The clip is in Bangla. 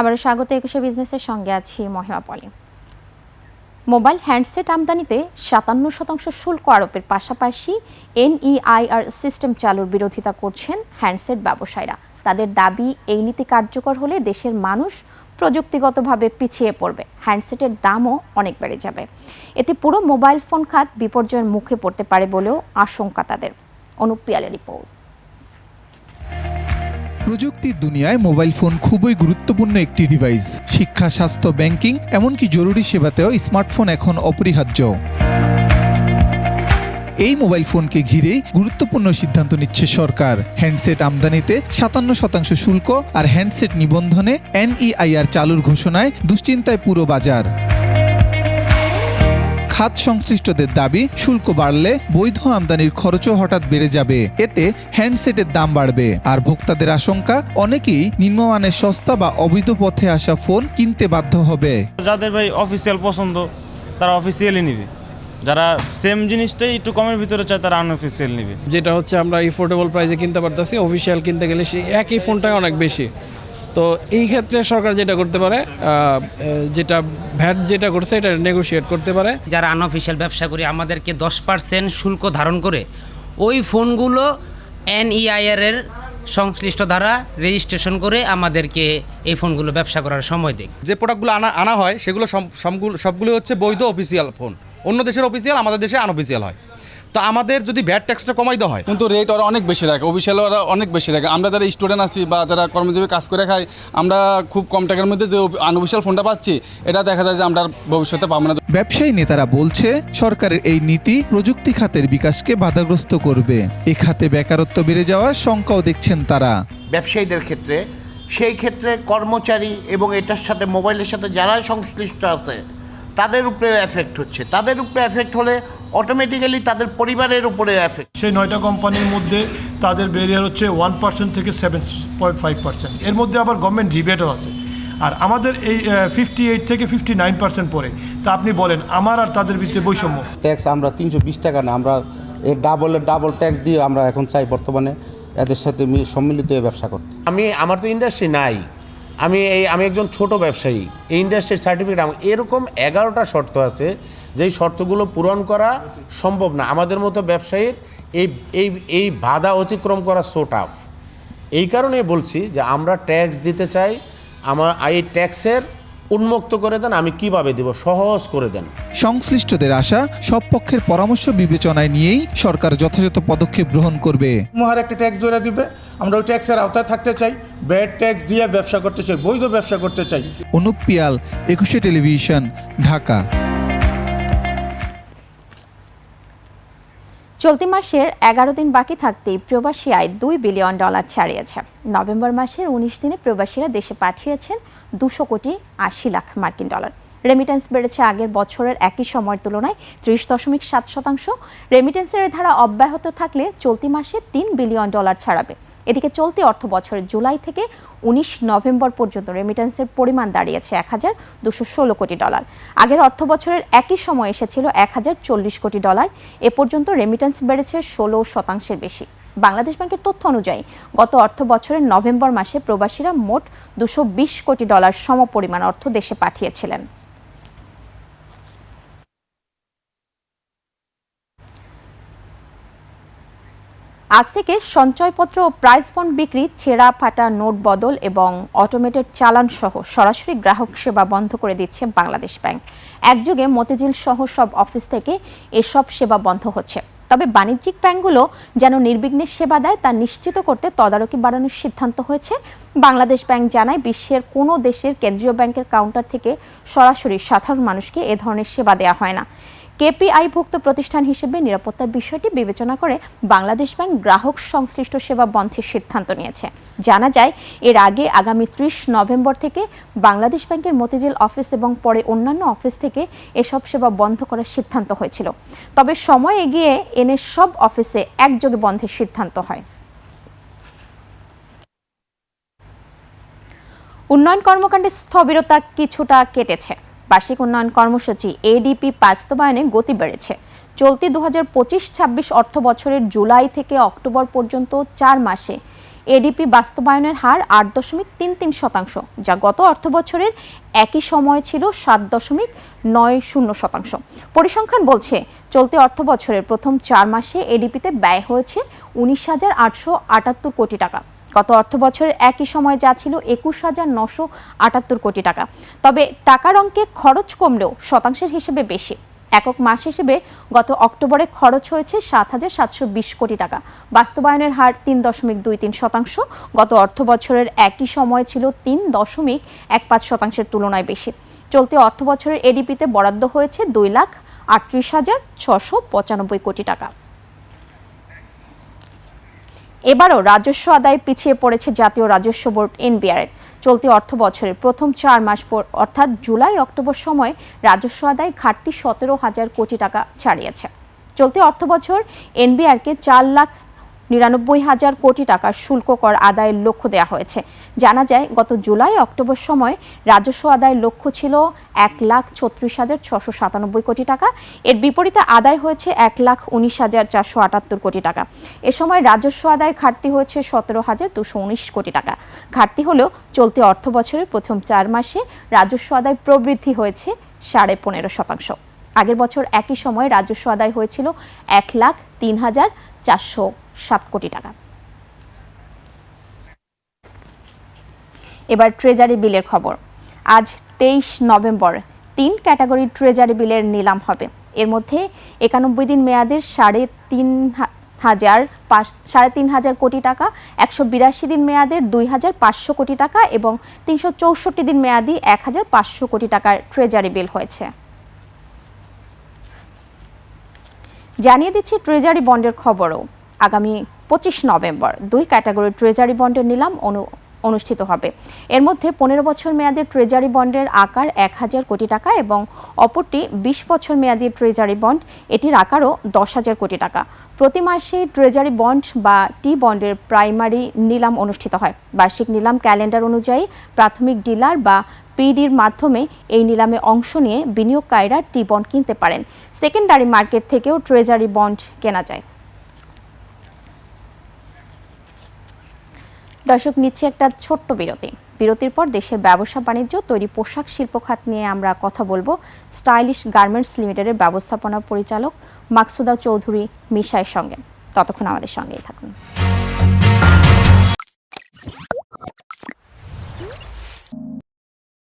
আবার স্বাগত একুশে বিজনেসের সঙ্গে আছি মহিমা পলি। মোবাইল হ্যান্ডসেট আমদানিতে সাতান্ন শতাংশ শুল্ক আরোপের পাশাপাশি এনইআইআর সিস্টেম চালুর বিরোধিতা করছেন হ্যান্ডসেট ব্যবসায়ীরা। তাদের দাবি, এই নীতি কার্যকর হলে দেশের মানুষ প্রযুক্তিগতভাবে পিছিয়ে পড়বে। হ্যান্ডসেটের দামও অনেক বেড়ে যাবে। এতে পুরো মোবাইল ফোন খাত বিপর্যয়ের মুখে পড়তে পারে বলেও আশঙ্কা তাদের। অনুপ্রিয়ালের রিপোর্ট। প্রযুক্তির দুনিয়ায় মোবাইল ফোন খুবই গুরুত্বপূর্ণ একটি ডিভাইস শিক্ষা, স্বাস্থ্য ব্যাংকিং এমনকি জরুরি সেবাতেও স্মার্টফোন এখন অপরিহার্য। এই মোবাইল ফোনকে ঘিরেই গুরুত্বপূর্ণ সিদ্ধান্ত নিচ্ছে সরকার। হ্যান্ডসেট আমদানিতে সাতান্ন শতাংশ শুল্ক আর হ্যান্ডসেট নিবন্ধনে এনইআইআর চালুর ঘোষণায় দুশ্চিন্তায় পুরো বাজার। খাত সংশ্লিষ্টদের দাবি শুল্ক বাড়লে বৈধ আমদানির খরচও হঠাৎ বেড়ে যাবে। এতে হ্যান্ডসেটের দাম বাড়বে। আর ভোক্তাদের আশঙ্কা অনেকেই নিম্নমানের সস্তা বা অবৈধ পথে আসা ফোন কিনতে বাধ্য হবে। যাদের ভাই অফিসিয়াল পছন্দ তারা অফিসিয়ালি নিবে। যারা সেম জিনিসটাই একটু কমের ভিতরে চায় তারা আনঅফিসিয়াল নিবে। যেটা হচ্ছে আমরা এফোর্ডেবল প্রাইসে কিনতে পারতেছি অফিসিয়াল কিনতে গেলে সেই একই ফোনটাই অনেক বেশি। তো এই ক্ষেত্রে সরকার যেটা করতে পারে যেটা ভ্যাট যেটা করছে এটা নেগোশিয়েট করতে পারে। যারা আনঅফিসিয়াল ব্যবসা করি আমাদেরকে দশ পার্সেন্ট শুল্ক ধারণ করে ওই ফোনগুলো এনইআইআর এর সংশ্লিষ্ট দ্বারা রেজিস্ট্রেশন করে আমাদেরকে এই ফোনগুলো ব্যবসা করার সময় দেয়। যে প্রোডাক্টগুলো আনা আনা হয় সেগুলো সব- সবগুলো সবগুলো হচ্ছে বৈধ অফিসিয়াল ফোন অন্য দেশের অফিসিয়াল আমাদের দেশে আনঅফিসিয়াল হয়। তো আমাদের যদি ভ্যাট ট্যাক্সটা কমাই দেওয়া হয়। কিন্তু রেট ওরা অনেক বেশি রাখে অফিসিয়াল ওরা অনেক বেশি রাখে। আমরা যারা স্টুডেন্ট আছি বা যারা কর্মজীবী কাজ করে খাই আমরা খুব কম টাকার মধ্যে যে আনঅফিসিয়াল ফোনটা পাচ্ছি এটা দেখা যায় যে আমরা ভবিষ্যতে পাবো না। ব্যবসায়ী নেতারা বলছে সরকারের এই নীতি প্রযুক্তি খাতের বিকাশকে বাধাগ্রস্ত করবে। এ খাতে বেকারত্ব বেড়ে যাওয়ার শঙ্কাও দেখছেন তারা। ব্যবসায়ীদের ক্ষেত্রে সেই ক্ষেত্রে কর্মচারী এবং এটার সাথে মোবাইলের সাথে যারা সংশ্লিষ্ট আছে তাদের উপরে এফেক্ট হচ্ছে। তাদের উপরে এফেক্ট হলে অটোমেটিক্যালি তাদের পরিবারের উপরে এফেক্ট সেই নয়টা কোম্পানির মধ্যে তাদের ব্যারিয়ার হচ্ছে ওয়ান পার্সেন্ট থেকে সেভেন পয়েন্ট ফাইভ পার্সেন্ট এর মধ্যে আবার গভর্নমেন্ট রিবেটও আছে। আর আমাদের এই ফিফটি এইট থেকে ফিফটি নাইন পার্সেন্ট পড়ে তা আপনি বলেন আমার আর তাদের ভিতরে বৈষম্য? ট্যাক্স আমরা তিনশো বিশ টাকা না আমরা এর ডাবলের ডাবল ট্যাক্স দিয়ে আমরা এখন চাই বর্তমানে এদের সাথে সম্মিলিত ব্যবসা করতে। আমি আমার তো ইন্ডাস্ট্রি নাই। আমি এই আমি একজন ছোট ব্যবসায়ী এই ইন্ডাস্ট্রির সার্টিফিকেট আমার এরকম এগারোটা শর্ত আছে যেই শর্তগুলো পূরণ করা সম্ভব না। আমাদের মতো ব্যবসায়ীর এই এই এই বাধা অতিক্রম করা সো টাফ এই কারণে বলছি যে আমরা ট্যাক্স দিতে চাই আমার এই ট্যাক্সের উন্মুক্ত করে দেন আমি কীভাবে দেব? সহজ করে দেন। সংশ্লিষ্টদের আশা সব পক্ষের পরামর্শ বিবেচনায় নিয়েই সরকার যথাযথ পদক্ষেপ গ্রহণ করবে। মহার একটা ট্যাক্স ধরে দিবে। আমরা ওই ট্যাক্সের আওতায় থাকতে চাই ব্যাড ট্যাক্স দিয়ে ব্যবসা করতে চাই বৈধ ব্যবসা করতে চাই। অনুপ পিয়াল একুশে টেলিভিশন ঢাকা। চলতি মাসের এগারো দিন বাকি থাকতেই প্রবাসী আয় দুই বিলিয়ন ডলার ছাড়িয়েছে। নভেম্বর মাসের উনিশ দিনে প্রবাসীরা দেশে পাঠিয়েছেন দুশো কোটি আশি লাখ মার্কিন ডলার। রেমিটেন্স বেড়েছে আগের বছরের একই সময়ের তুলনায় ত্রিশ দশমিক সাত শতাংশ। রেমিটেন্সের ধারা অব্যাহত থাকলে চলতি মাসে তিন বিলিয়ন ডলার ছাড়াবে। এদিকে চলতি অর্থ বছরের জুলাই থেকে উনিশ নভেম্বর পর্যন্ত রেমিটেন্সের পরিমাণ দাঁড়িয়েছে এক হাজার দুশো ষোলো কোটি ডলার। আগের অর্থ বছরের একই সময় এসেছিল এক হাজার চল্লিশ কোটি ডলার। এ পর্যন্ত রেমিটেন্স বেড়েছে ষোলো শতাংশের বেশি। বাংলাদেশ ব্যাংকের তথ্য অনুযায়ী, গত অর্থ বছরের নভেম্বর মাসে প্রবাসীরা মোট দুশো কোটি ডলার সমপরিমাণ অর্থ দেশে পাঠিয়েছিলেন। আজ থেকে সঞ্চয়পত্র ও প্রাইস বন্ড বিক্রি, ছেঁড়া ফাটা নোট বদল এবং অটোমেটেড চালান সহ সরাসরি গ্রাহক সেবা বন্ধ করে দিচ্ছে বাংলাদেশ ব্যাংক। একযোগে মতিঝিল সহ সব অফিস থেকে এসব সেবা বন্ধ হচ্ছে। তবে বাণিজ্যিক ব্যাংকগুলো যেন নির্বিঘ্নে সেবা দেয়, তা নিশ্চিত করতে তদারকি বাড়ানোর সিদ্ধান্ত হয়েছে। বাংলাদেশ ব্যাংক জানায়, বিশ্বের কোনো দেশের কেন্দ্রীয় ব্যাংকের কাউন্টার থেকে সরাসরি সাধারণ মানুষকে এ ধরনের সেবা দেওয়া হয় না। কেপিআইভুক্ত প্রতিষ্ঠান হিসেবে নিরাপত্তার বিষয়টি বিবেচনা করে বাংলাদেশ ব্যাংক গ্রাহক সংশ্লিষ্ট সেবা বন্ধের সিদ্ধান্ত নিয়েছে। জানা যায়, এর আগে আগামী ত্রিশ নভেম্বর থেকে বাংলাদেশ ব্যাংকের মতিঝিল অফিস এবং পরে অন্যান্য অফিস থেকে এসব সেবা বন্ধ করার সিদ্ধান্ত হয়েছিল। তবে সময় এগিয়ে এনে সব অফিসে একযোগে বন্ধের সিদ্ধান্ত হয়। উন্নয়ন কর্মকাণ্ডে স্থবিরতা কিছুটা কেটেছে। বার্ষিক উন্নয়ন কর্মসূচি এডিপি বাস্তবায়নে গতি বেড়েছে। চলতি দু হাজার পঁচিশ ছাব্বিশ অর্থ বছরের জুলাই থেকে অক্টোবর পর্যন্ত চার মাসে এডিপি বাস্তবায়নের হার আট দশমিক তিন তিন শতাংশ, যা গত অর্থ বছরের একই সময় ছিল সাত দশমিক নয় শূন্য শতাংশ। পরিসংখ্যান বলছে, চলতি অর্থ বছরের প্রথম চার মাসে এডিপিতে ব্যয় হয়েছে উনিশ হাজার আটশো আটাত্তর কোটি টাকা। গত অর্থ বছরের একই সময় যা ছিল একুশ হাজার নশো আটাত্তর কোটি টাকা। তবে টাকার অঙ্কে খরচ কমলেও শতাংশের হিসেবে বেশি। একক মাস হিসেবে গত অক্টোবরে খরচ হয়েছে সাত হাজার সাতশো বিশ কোটি টাকা। বাস্তবায়নের হার তিন দশমিক দুই তিন শতাংশ। গত অর্থ বছরের একই সময় ছিল তিন দশমিক এক পাঁচ শতাংশের তুলনায় বেশি। চলতি অর্থ বছরের এডিপিতে বরাদ্দ হয়েছে দুই লাখ আটত্রিশ হাজার ছশো পঁচানব্বই কোটি টাকা। এবারও রাজস্ব আদায় পিছিয়ে পড়েছে জাতীয় রাজস্ব বোর্ড এনবিআর চলতি অর্থ বছরের প্রথম চার মাস পর, অর্থাৎ জুলাই, অক্টোবর সময় রাজস্ব আদায় ঘাটতি সতেরো হাজার কোটি টাকা ছাড়িয়েছে। চলতি অর্থ বছর এনবিআরকে চার লাখ নিরানব্বই হাজার কোটি টাকার শুল্ক কর আদায়ের লক্ষ্য দেওয়া হয়েছে। জানা যায়, গত জুলাই, অক্টোবর সময় রাজস্ব আদায়ের লক্ষ্য ছিল এক লাখ ছত্রিশ হাজার ছশো সাতানব্বই কোটি টাকা। এর বিপরীতে আদায় হয়েছে এক লাখ উনিশ হাজার চারশো আটাত্তর কোটি টাকা। এ সময় রাজস্ব আদায়ের ঘাটতি হয়েছে সতেরো হাজার দুশো উনিশ কোটি টাকা। ঘাটতি হলেও চলতি অর্থ বছরের প্রথম চার মাসে রাজস্ব আদায় প্রবৃদ্ধি হয়েছে সাড়ে পনেরো শতাংশ। আগের বছর একই সময় রাজস্ব আদায় হয়েছিল এক লাখ তিন হাজার চারশো সাত কোটি টাকা। এবার ট্রেজারি বিলের খবর। আজ তেইশ নভেম্বর তিন ক্যাটাগরি ট্রেজারি বিলের নিলাম হবে। এর মধ্যে একানব্বই দিন মেয়াদের সাড়ে তিন হাজার পাঁচ, সাড়ে তিন হাজার কোটি টাকা, একশো বিরাশি দিন মেয়াদের দুই হাজার পাঁচশো কোটি টাকা এবং তিনশো চৌষট্টি দিন মেয়াদি এক হাজার পাঁচশো কোটি টাকার ট্রেজারি বিল হয়েছে। জানিয়ে দিচ্ছি ট্রেজারি বন্ডের খবরও। আগামী পঁচিশ নভেম্বর দুই ক্যাটাগরির ট্রেজারি বন্ডের নিলাম অনু অনুষ্ঠিত হবে। এর মধ্যে পনেরো বছর মেয়াদের ট্রেজারি বন্ডের আকার এক হাজার কোটি টাকা এবং অপরটি বিশ বছর মেয়াদি ট্রেজারি বন্ড এটির আকারও দশ হাজার কোটি টাকা। প্রতি মাসে ট্রেজারি বন্ড বা টি বন্ডের প্রাইমারি নিলাম অনুষ্ঠিত হয়। বার্ষিক নিলাম ক্যালেন্ডার অনুযায়ী প্রাথমিক ডিলার বা পিডির মাধ্যমে এই নিলামে অংশ নিয়ে বিনিয়োগকারীরা টি বন্ড কিনতে পারেন। সেকেন্ডারি মার্কেট থেকেও ট্রেজারি বন্ড কেনা যায়। দর্শক, নিচ্ছে একটা ছোট্ট বিরতি। বিরতির পর দেশের ব্যবসা বাণিজ্য, তৈরি পোশাক, শিল্প খাত নিয়ে আমরা কথা বলব স্টাইলিশ গার্মেন্টস লিমিটেডের ব্যবস্থাপনা পরিচালক মাকসুদা চৌধুরী মিশাইয়ের সঙ্গে। ততক্ষণ আমাদের সঙ্গেই থাকুন।